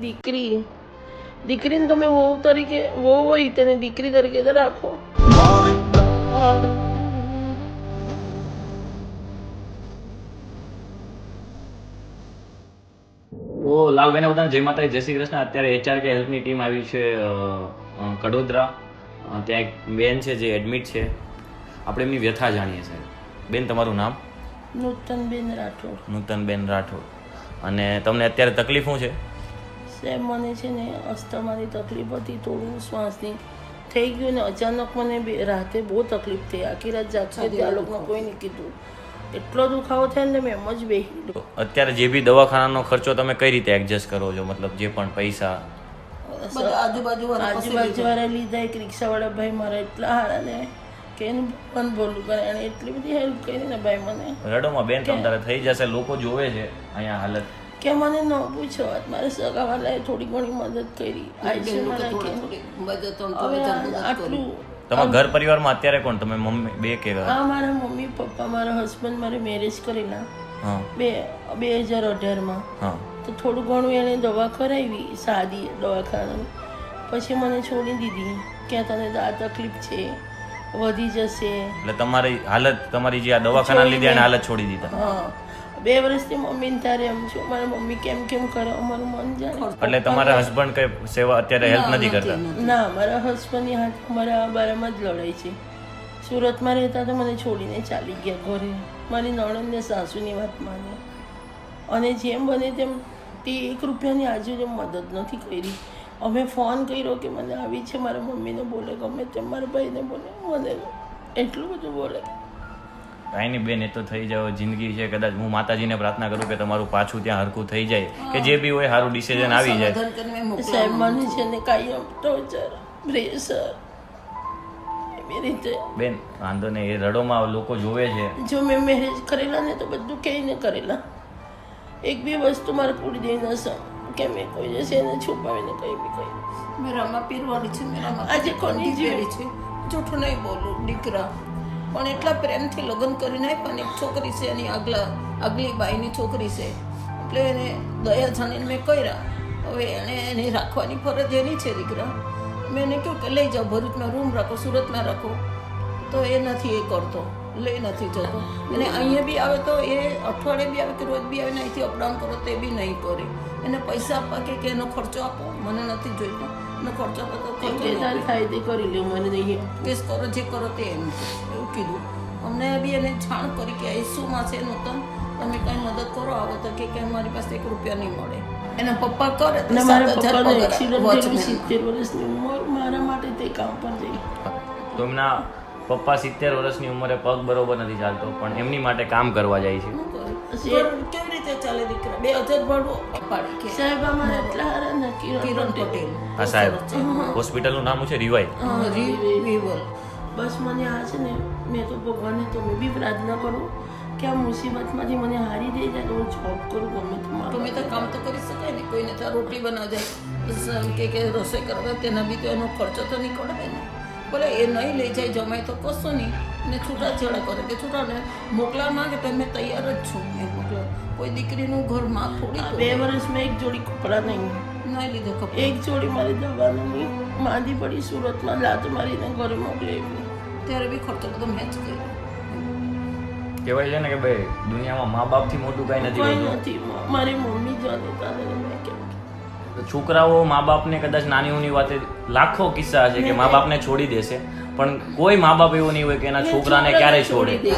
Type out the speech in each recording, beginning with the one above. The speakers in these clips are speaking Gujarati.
દીકરી. દીકરીને તમે વહુ તરીકે વહુ હોય તેને દીકરી તરીકે તો રાખો. તો લાલભાઈને બધાને જય માતા જય શ્રી કૃષ્ણ. અત્યારે એચઆર કે હેલ્થની ટીમ આવી છે કડોદરા. ત્યાં એક બેન છે જે એડમિટ છે. આપણે એમની વ્યથા જાણીએ છીએ બેન તમારું નામ? નૂતનબેન રાઠોડ. નૂતનબેન રાઠોડ. અને તમને અત્યારે તકલીફ શું છે? સાહેબ મને છે ને અસ્થમાની તકલીફ હતી થોડું શ્વાસની થઈ ગયું ને અચાનક મને બે- રાતે બહુ તકલીફ થઈ આખી રાત જાગતી આ લોકોને કોઈને કીધું એટલો દુખાવો થાય ને મેં એમ જ બેસી અત્યારે જે બી દવાખાનાનો ખર્ચો તમે કઈ રીતે એડજસ્ટ કરો છો મતલબ જે પણ પૈસા આજુબાજુ વાળા લીધા એક રિક્ષાવાળા ભાઈ મારા એટલા હારા ને કે એનું પણ બોલું કરે અને એટલી બધી હેલ્પ કરી ને ભાઈ મને રડોમાં બેન તમ તારે થઈ જશે લોકો જોવે છે અહીંયા હાલત કે મને ન પૂછો વાત મારા સગાવાલાએ થોડી ઘણી મદદ કરી. આટલું તમારા ઘર પરિવારમાં અત્યારે કોણ? તમે મમ્મી બે કે હા મારા મમ્મી પપ્પા મારા હસબન્ડ મારે મેરેજ કરેલા. બે બે હજાર અઢારમાં. હા. તો થોડું ઘણું એણે દવા કરાવી સાદી દવાખાનાની પછી મને છોડી દીધી. કે તને તો આ તકલીફ છે વધી જશે. એટલે તમારી હાલત તમારી જે આ દવાખાના લીધે એને હાલત છોડી દીધા. હા. બે વર્ષથી મમ્મીને તારે એમ છું મારા મમ્મી કેમ કેમ કરે? અમારું મન જાય. એટલે તમારા હસબન્ડ કઈ સેવા અત્યારે હેલ્પ નથી કરતા? ના મારા હસબન્ડની હાથ મારા બારામાં જ લડાઈ છે. સુરતમાં રહેતા તો મને છોડીને ચાલી ગયા ઘરે. મારી નણંદને સાસુની વાત માને. અને જેમ બને તેમ તે એક રૂપિયાની આજુ મદદ નથી કરી. અમે ફોન કર્યો કે મને આવી છે મારા મમ્મીને બોલે ગમે તેમ મારા ભાઈને બોલે મને એટલું બધું બોલે. કાંઈ નહીં બેન એ તો થઈ જાવ જિંદગી છે કદાચ હું માતાજીને પ્રાર્થના કરું કે તમારું પાછું ત્યાં હરખું થઈ જાય કે જે બી હોય સારું ડિસિઝન આવી જાય. સાહેબ મને છે ને કાયમ ટોર્ચર પ્રેશર. બેન વાંધો નહીં એ રડોમાં લોકો જોવે છે. જો મેં મેરેજ કરેલા ને તો બધું કહીને કરેલા. એક બી વસ્તુ મારે પૂરી દઈ ન કે મેં કોઈ જશે એને છુપાવીને કંઈ બી કહી મેરામાં પીરવાની છે મેરામાં આજે કોની જેવી? છે. જૂઠું નહીં બોલું દીકરા. પણ એટલા પ્રેમથી લગ્ન કરીને આપ્યા એક છોકરી છે એની આગલા આગલી બાઈની છોકરી છે. એટલે એને દયા જાણીને મેં કર્યા. હવે એણે એને રાખવાની ફરજ એની છે, દીકરા. મેં એને કહ્યું કે લઈ જાઓ ભરૂચમાં રૂમ રાખો, સુરતમાં રાખો. તો એ નથી એ કરતો. લઈ નથી જતો. અને અહીંયા બી આવે તો એ અઠવાડિયે બી આવે કે રોજ બી આવે ને અહીંથી અપડાઉન કરો, તે બી નહીં કરે. એને પૈસા આપવા કે એનો ખર્ચો આપો? મને નથી જોઈતો. એનો ખર્ચો આપો ખર્ચો જે નહીં તારે થાય તે કરી લે મને નહીં કેસ કરો જે કરો તે એમ. એવું કીધું. અમને બી એને જાણ કરી કે આ છે નૂતન તમે કંઈ મદદ કરો આવો તો કે કે મારી પાસે એક રૂપિયા નહીં મળે. એના પપ્પા કરે અને સાત મારા એક્સિડન્ટ સિત્તેર વર્ષની ઉંમર મારા માટે તે કામ પર જઈ. તો એમના પપ્પા સિત્તેર વર્ષની ઉંમરે પગ બરોબર નથી ચાલતો પણ એમની માટે કામ કરવા જાય છે. રીતે ચાલે દીકરા. બે હજાર ભાડું કે સાહેબ અમારે એટલા હારા ને કિરણ પટેલ. હા સાહેબ. હોસ્પિટલનું નામ છે રિવાઈ. હા, રી- વિવલ બસ મને આ છે ને મેં તો ભગવાનને તો મેં બી પ્રાર્થના કરું કે આ મુસીબતમાંથી મને હારી દઈ જાય તો હું જોબ કરું ગમે તો મારું. ગમે તો કામ તો કરી શકાય ને કોઈને તો રોટલી બનાવ જાય કે કે રસોઈ કરવા તેના બી તો એનો ખર્ચો તો નીકળે ને. બોલે એ નહીં લઈ જાય જમાય તો કશો નહીં. ને છૂટાછેડા કરે કે છૂટાને મોકલા માંગે તો મેં તૈયાર જ છું? એ મોકલા. કોઈ દીકરીનું ઘરમાં થોડી બે બે વર્ષમાં એક જોડી કપડાં નહીં. નહીં લીધો કપડો. એક જોડી મારી દવાનું નહીં. માંદી પડી સુરતમાં લાત મારીને ઘરે મોકલી ત્યારે બી ખર્ચો બધો મેં જ કર્યો. કહેવાય છે ને કે ભાઈ દુનિયામાં મા બાપથી મોટું કાંઈ નથી કોઈ નથી. મારી મમ્મી જાણે તારે મેં છોકરાઓ મા બાપને કદાચ નાની ઉની વાતે લાખો કિસ્સા છે કે મા બાપને છોડી દેશે. પણ કોઈ મા બાપ એવું નહીં હોય કે એના છોકરાને ક્યારે છોડે.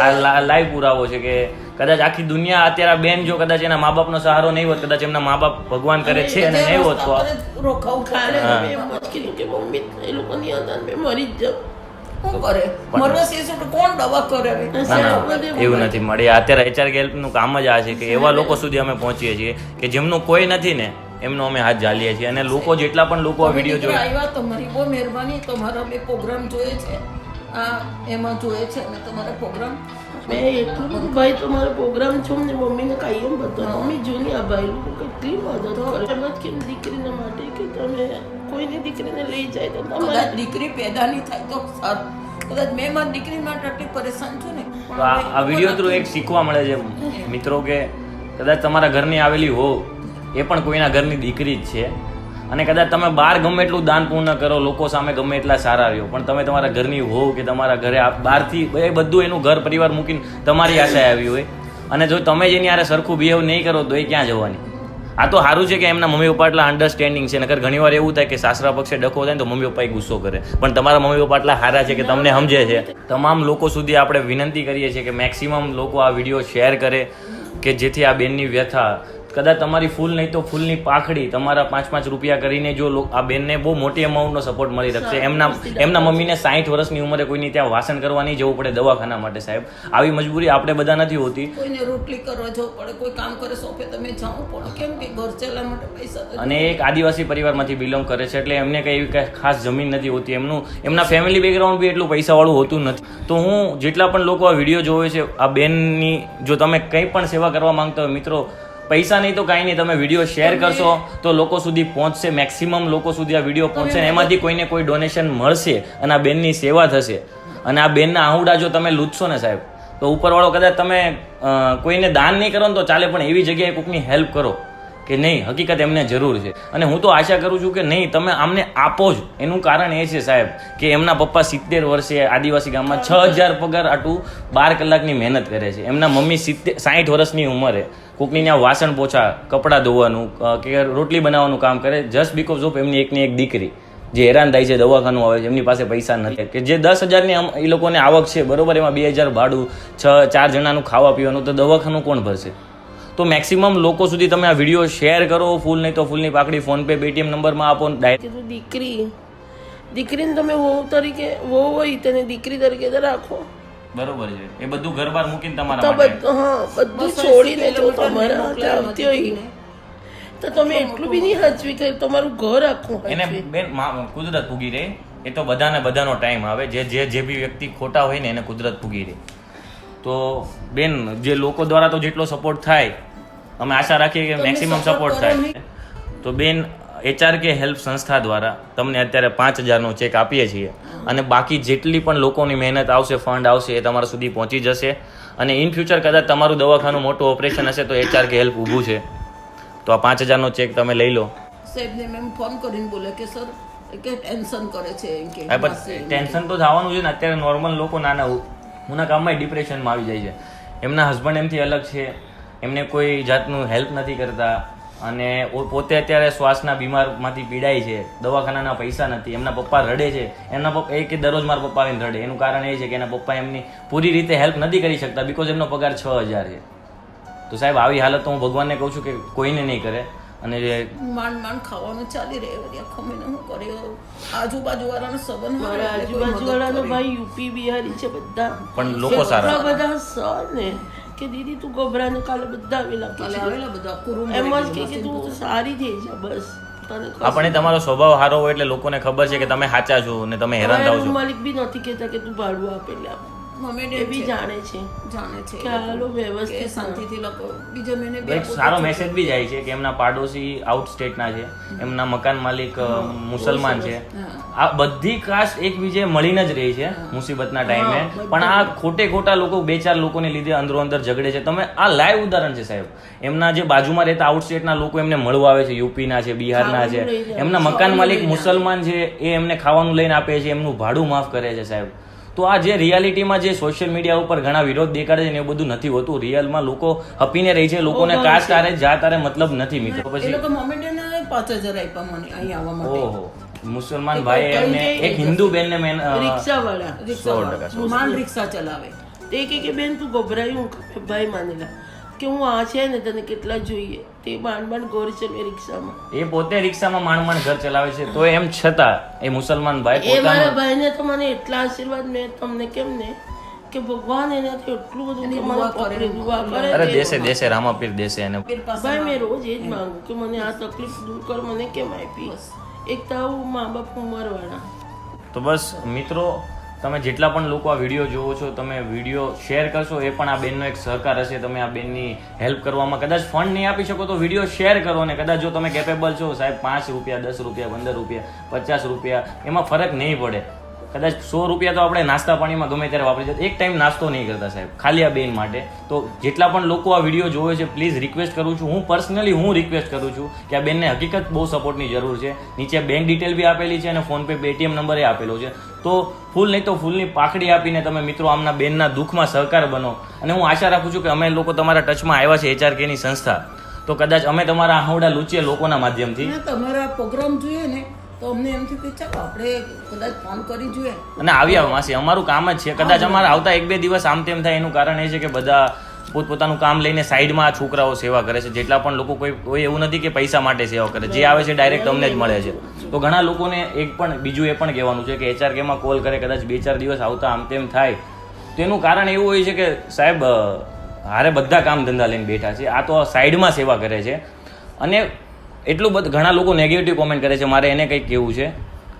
આ લાઈવ પુરાવો છે કે કદાચ આખી દુનિયા અત્યારે બેન જો કદાચ એના મા બાપનો સહારો નહીં હોત કદાચ એમના મા બાપ ભગવાન કરે છે અને નહીં હોત તો એવું નથી. મળી. અત્યારે એચઆરનું કામ જ આ છે કે એવા લોકો સુધી અમે પહોંચીએ છીએ કે જેમનું કોઈ નથી ને એમનો અમે હાથ ઝાલીએ છીએ અને લોકો જેટલા પણ લોકો આ વીડિયો જોઈ આવ્યા તમારી બહુ મહેરબાની તમારા બે પ્રોગ્રામ જોઈએ છે. આ એમાં જોઈએ છે અને તમારા પ્રોગ્રામ મેં એટલું બધું ભાઈ તમારો પ્રોગ્રામ છો ને મમ્મીને કાંઈ એમ બતાવો. મમ્મી જૂની આ ભાઈ લોકો કેટલી મદદ કરે એમ જ કેમ દીકરીને માટે કે તમે કોઈની દીકરીને લઈ જાય તો તમારે દીકરી પેદા નહીં થાય તો સારું. કદાચ મેં મારી દીકરી માટે આટલી પરેશાન છું ને આ આ વીડિયો થ્રુ એક શીખવા મળે છે મિત્રો કે કદાચ તમારા ઘરની આવેલી હો. એ પણ કોઈના ઘરની દીકરી જ છે. અને કદાચ તમે બહાર ગમે એટલું દાન પૂર્ણ કરો, લોકો સામે ગમે એટલા સારા રહ્યો, પણ તમે તમારા ઘરની હોવ કે તમારા ઘરે બહારથી એ બધું એનું ઘર પરિવાર મૂકીને તમારી આશાએ આવી હોય. અને જો તમે જેની યારે સરખું બિહેવ નહીં કરો તો એ ક્યાં જવાની? આ તો સારું છે કે એમના મમ્મી પપ્પા એટલા અન્ડરસ્ટેન્ડિંગ છે, નકર ઘણી વાર એવું થાય કે સાસરા પક્ષે ડખો થાય તો મમ્મી પપ્પા ગુસ્સો કરે. પણ તમારા મમ્મી પપ્પા એટલા સારા છે કે તમને સમજે છે? તમામ લોકો સુધી આપણે વિનંતી કરીએ છીએ કે મેક્સિમમ લોકો આ વીડિયો શેર કરે, કે જેથી આ બેનની વ્યથા કદાચ તમારી ફૂલ નહીં તો ફૂલની પાખડી તમારા પાંચ પાંચ રૂપિયા કરીને જો આ બેનને બહુ મોટી અમાઉન્ટનો સપોર્ટ મળી શકશે. એમના એમના મમ્મીને સાઠ વર્ષની ઉંમરે કોઈની ત્યાં વાસણ કરવા નહીં જવું પડે દવાખાના માટે સાહેબ. આવી મજબૂરી આપણે બધા નથી હોતી. કોઈને રોટલી કરવા જવું પડે કોઈ કામ કરે સોફે તમે જાઓ પડે કેમ કે ઘર ચલાવવા માટે પૈસા અને એક આદિવાસી પરિવારમાંથી બિલોંગ કરે છે એટલે એમને કંઈ એવી ખાસ જમીન નથી હોતી. એમનું એમના ફેમિલી બેકગ્રાઉન્ડ બી એટલું પૈસાવાળું હોતું નથી. તો હું જેટલા પણ લોકો આ વીડિયો જોવે છે આ બેનની જો તમે કંઈ પણ સેવા કરવા માંગતા હોય મિત્રો પૈસા નહીં તો કાંઈ નહીં તમે વીડિયો શેર કરશો તો લોકો સુધી પહોંચશે મેક્સિમમ લોકો સુધી આ વીડિયો પહોંચશે એમાંથી કોઈને કોઈ ડોનેશન મળશે અને આ બેનની સેવા થશે. અને આ બેનના આહુડા જો તમે લૂંટશો ને સાહેબ તો ઉપરવાળો કદાચ તમે કોઈને દાન નહીં કરો ને તો ચાલે પણ એવી જગ્યાએ કોઈકની હેલ્પ કરો. કે નહીં, હકીકત એમને જરૂર છે. અને હું તો આશા કરું છું કે નહીં, તમે આમને આપો જ. એનું કારણ એ છે સાહેબ કે એમના પપ્પા સિત્તેર વર્ષે આદિવાસી ગામમાં છ હજાર પગાર આટલું બાર કલાકની મહેનત કરે છે. એમના મમ્મી સિત્તેર સાઠ વર્ષની ઉંમરે કોકની ત્યાં વાસણ પોછા, કપડાં ધોવાનું કે રોટલી બનાવવાનું કામ કરે જસ્ટ બિકોઝ ઓફ એમની એકની એક દીકરી, જે હેરાન થાય છે, દવાખાનું આવે છે, એમની પાસે પૈસા નથી. કે જે દસ હજારની એ લોકોને આવક છે, બરોબર, એમાં બે હજાર ભાડું, છ, ચાર જણાનું ખાવા પીવાનું તો દવાખાનું કોણ ભરશે? તો મેક્સિમમ લોકો સુધી તમે આ વીડિયો શેર કરો ફૂલ નહીં તો ફૂલની પાકડી ફોનપે પેટીએમ નંબરમાં આપો ડાયરેક્ટ દીકરી દીકરીને તમે વહુ તરીકે વહુ હોય તેને દીકરી તરીકે રાખો. બરોબર છે. એ બધું ઘર બહાર મૂકીને તમારા માટે. બધું હા બધું છોડીને જો તમારા હાથે આવતી હોય તો તમે એટલું બી નહીં હચવી કે તમારું ઘર આખું એને બેન કુદરત પૂગી રહે. એ તો બધાને બધાનો ટાઈમ આવે. જે જે જે બી વ્યક્તિ ખોટા હોય ને એને કુદરત પૂગી રહે. તો બેન જે લોકો દ્વારા તો જેટલો સપોર્ટ થાય અમે આશા રાખીએ કે મેક્સિમમ સપોર્ટ થાય. તો બેન એચઆર કે હેલ્પ સંસ્થા દ્વારા તમને અત્યારે પાંચ હજારનો ચેક આપીએ છીએ. અને બાકી જેટલી પણ લોકોની મહેનત આવશે ફંડ આવશે એ તમારા સુધી પહોંચી જશે. અને ઇન ફ્યુચર કદાચ તમારું દવાખાનું મોટું ઓપરેશન હશે તો એચઆર કે હેલ્પ ઊભું છે. તો આ પાંચ હજારનો ચેક તમે લઈ લો. સાહેબને મેમ ફોન કરીને બોલે કે સર કે ટેન્શન કરે છે. ટેન્શન તો થવાનું છે ને અત્યારે નોર્મલ લોકો નાના હુના કામમાં ડિપ્રેશનમાં આવી જાય છે. એમના હસબન્ડ એમથી અલગ છે. એમને કોઈ જાતનું હેલ્પ નથી કરતા અને પોતે અત્યારે શ્વાસના બીમારમાંથી પીડાય છે. દવાખાનાના પૈસા નથી. એમના પપ્પા રડે છે. એમના પપ્પા, એ કે દરરોજ મારા પપ્પા આવીને રડે. એનું કારણ એ છે કે એના પપ્પા એમની પૂરી રીતે હેલ્પ નથી કરી શકતા બિકોઝ એમનો પગાર છ હજાર છે. તો સાહેબ, આવી હાલત તો હું ભગવાનને કહું છું કે કોઈને નહીં કરે. અને જે માંડ માંડ ખાવાનું ચાલી રહે વળી આખો મહિનો હું કર્યો આજુબાજુ વાળાનો સંબંધ મારા આજુબાજુ વાળાનો ભાઈ યુપી બિહારી છે બધા. પણ લોકો સારા. બધા સર ને કે દીદી તું ગભરાને કાલે બધા આવેલા કાલે આવેલા બધા. કુરુમ એમ જ કે કે તું સારી થઈ જા બસ. આપણે તમારો સ્વભાવ સારો હોય એટલે લોકોને ખબર છે કે તમે સાચા છો ને તમે હેરાન થાવ છો. માલિક બી નથી કહેતા કે તું ભાડું આપે એટલે આપ. મમ્મી બી જાણે છે. જાણે છે કે હાલો કે વ્યવસ્થિત શાંતિથી લોકો બીજા મહિને એક સારો મેસેજ બી જાય છે કે એમના પાડોશી આઉટ સ્ટેટના છે. એમના મકાન માલિક મુસલમાન છે. આ બધી કાસ્ટ એકબીજે મળીને જ રહી છે મુસીબતના ટાઈમે પણ આ ખોટે ખોટા લોકો બે ચાર લોકોને લીધે અંદરો અંદર ઝઘડે છે. તમે આ લાઈવ ઉદાહરણ છે સાહેબ. એમના જે બાજુમાં રહેતા આઉટ સ્ટેટના લોકો એમને મળવા આવે છે. યુપીના છે બિહારના છે. એમના મકાન માલિક મુસલમાન છે એ એમને ખાવાનું લઈને આપે છે. એમનું ભાડું માફ કરે છે સાહેબ. તો આ જે રિયાલિટીમાં જે સોશિયલ મીડિયા ઉપર ઘણા વિરોધ દેખાડે છે ને એવું બધું નથી હોતું. રિયલમાં લોકો હપીને રહી છે લોકોને કાસ્ટ આરે જાત આરે મતલબ નથી મિત્રો. પછી લોકો મમ્મી ડેડને પાંચ હજાર આપ્યા મને અહીં આવવા માટે. ઓહો મુસલમાન ભાઈ એમને એક હિન્દુ બેનને મેન અ, રિક્ષાવાળા રિક્ષાવાળા. રિક્ષા ચલાવે. તે કે બેન તું ગભરાયું? ભાઈ માનેલા કે હું આ છે ને તને કેટલા જોઈએ? તે બાણ બાણ ઘર ચલાવે રિક્ષામાં. એ પોતે રિક્ષામાં માંડ માંડ ઘર ચલાવે છે. તો એમ છતાં એ મુસલમાન ભાઈ એ મારા ભાઈને તો મને એટલા આશીર્વાદ મેં તમને કેમ ને? કે ભગવાન એનાથી એટલું બધું મને પકડી દુઆ કરે અરે દેશે દેશે રામાપીર દેશે એને. ભાઈ મેં રોજ એ જ માંગુ કે મને આ તકલીફ દૂર કર મને કેમ આપી? એક તો આવું મા બાપ ઉંમરવાળા તો બસ મિત્રો તમે જેટલા પણ લોકો આ વીડિયો જોવો છો, તમે વીડિયો શેર કરશો, એ પણ આ બેનનો એક સહકાર હશે. તમે આ બેનની હેલ્પ કરવામાં કદાચ ફંડ નહીં આપી શકો તો વીડિયો શેર કરો અને કદાચ જો તમે કેપેબલ છો, સાહેબ, પાંચ રૂપિયા, દસ રૂપિયા, પંદર રૂપિયા, પચાસ રૂપિયા, એમાં ફરક નહીં પડે. કદાચ સો રૂપિયા તો આપણે નાસ્તા પાણીમાં ગમે ત્યારે વાપરી જતા એક ટાઈમ નાસ્તો નહીં કરતા સાહેબ, ખાલી આ બેન માટે. તો જેટલા પણ લોકો આ વીડિયો જોવે છે પ્લીઝ રિક્વેસ્ટ કરું છું. હું પર્સનલી હું રિક્વેસ્ટ કરું છું કે આ બેનને હકીકત બહુ સપોર્ટની જરૂર છે. નીચે બેંક ડિટેલ બી આપેલી છે અને ફોનપે પેટીએમ નંબર આપેલો છે. તો ફૂલ નહીં તો ફૂલની પાખડી આપીને તમે મિત્રો આમના બેનના દુઃખમાં સહકાર બનો. અને હું આશા રાખું છું કે અમે લોકો તમારા ટચમાં આવ્યા છે એચઆરકેની સંસ્થા. તો કદાચ અમે તમારા આહવડા લૂચીએ લોકોના માધ્યમથી. તમારા પ્રોગ્રામ જોઈએ ને તો અમને એમ થયું કે ચાલો આપણે કદાચ ફોન કરી જોઈએ. અને આવ્યા માસી અમારું કામ જ છે. કદાચ અમારા આવતા એક બે દિવસ આમ તેમ થાય એનું કારણ એ છે કે બધા પોતપોતાનું કામ લઈને સાઈડમાં આ છોકરાઓ સેવા કરે છે. જેટલા પણ લોકો કોઈ કોઈ એવું નથી કે પૈસા માટે સેવા કરે. જે આવે છે ડાયરેક્ટ અમને જ મળે છે. તો ઘણા લોકોને એક પણ બીજું એ પણ કહેવાનું છે કે એચઆરકેમાં કોલ કરે કદાચ બે ચાર દિવસ આવતા આમ તેમ થાય. તેનું કારણ એવું હોય છે કે સાહેબ હારે બધા કામ ધંધા લઈને બેઠા છે. આ તો સાઈડમાં સેવા કરે છે. અને એટલું બધું ઘણા લોકો નેગેટિવ કોમેન્ટ કરે છે. મારે એને કંઈક કહેવું છે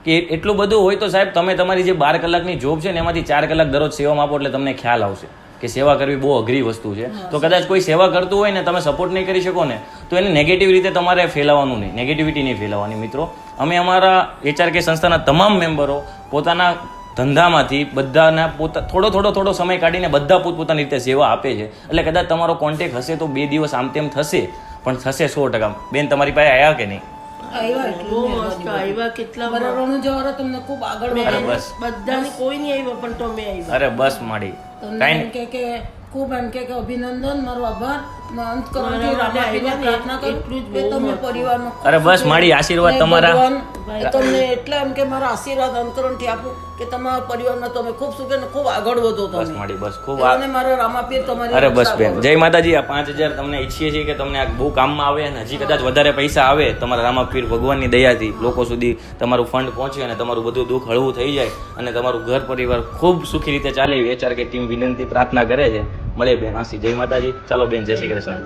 કે એટલું બધું હોય તો સાહેબ તમે તમારી જે બાર કલાકની જોબ છે ને એમાંથી ચાર કલાક દરરોજ સેવામાં આપો એટલે તમને ખ્યાલ આવશે કે સેવા કરવી બહુ અઘરી વસ્તુ છે. તો કદાચ કોઈ સેવા કરતું હોય ને તમે સપોર્ટ નહીં કરી શકો ને તો એને નેગેટિવ રીતે તમારે ફેલાવવાનું નહીં. નેગેટિવિટી નહીં ફેલાવવાની મિત્રો. અમે અમારા એચઆરકે સંસ્થાના તમામ મેમ્બરો પોતાના ધંધામાંથી બધાના પોતા થોડો થોડો થોડો સમય કાઢીને બધા પોતપોતાની રીતે સેવા આપે છે. એટલે કદાચ તમારો કોન્ટેક્ટ હશે તો બે દિવસ આમ તેમ થશે. પણ થશે સો ટકા. બેન તમારી પાસે આવ્યા કે નહીં? આવ્યા બહુ મસ્ત આવ્યા કેટલા મારા રણુજાવાળા તમને ખૂબ આગળ અરે બસ. બધાને કોઈ નહીં આવ્યો પણ અરે બસ માડી. તમને કાંઈ એમ કે કે ખૂબ એમ કે કે અભિનંદન મારો આભાર. તમે અરે બસ મારી આશીર્વાદ તમારા. તમને એટલા એમ કે મારા આશીર્વાદ અંતકરણથી આપું કે તમારા પરિવારમાં તમે ખૂબ સુખે ને ખૂબ આગળ વધો બસ મારી બસ ખૂબ અને મારા રામાપીર તમારી અરે બસ બેન જય માતાજી આ પાંચ હજાર તમને ઈચ્છીએ છીએ કે તમને આ બહુ કામમાં આવે અને હજી કદાચ વધારે પૈસા આવે તમારા રામાપીર ભગવાનની દયાથી લોકો સુધી તમારું ફંડ પહોંચે અને તમારું બધું દુઃખ હળવું થઈ જાય અને તમારું ઘર પરિવાર ખૂબ સુખી રીતે ચાલે એચઆર કે ટીમ વિનંતી પ્રાર્થના કરે છે. મળે બેન હાસી જય માતાજી. ચાલો બેન જય શ્રી કૃષ્ણ.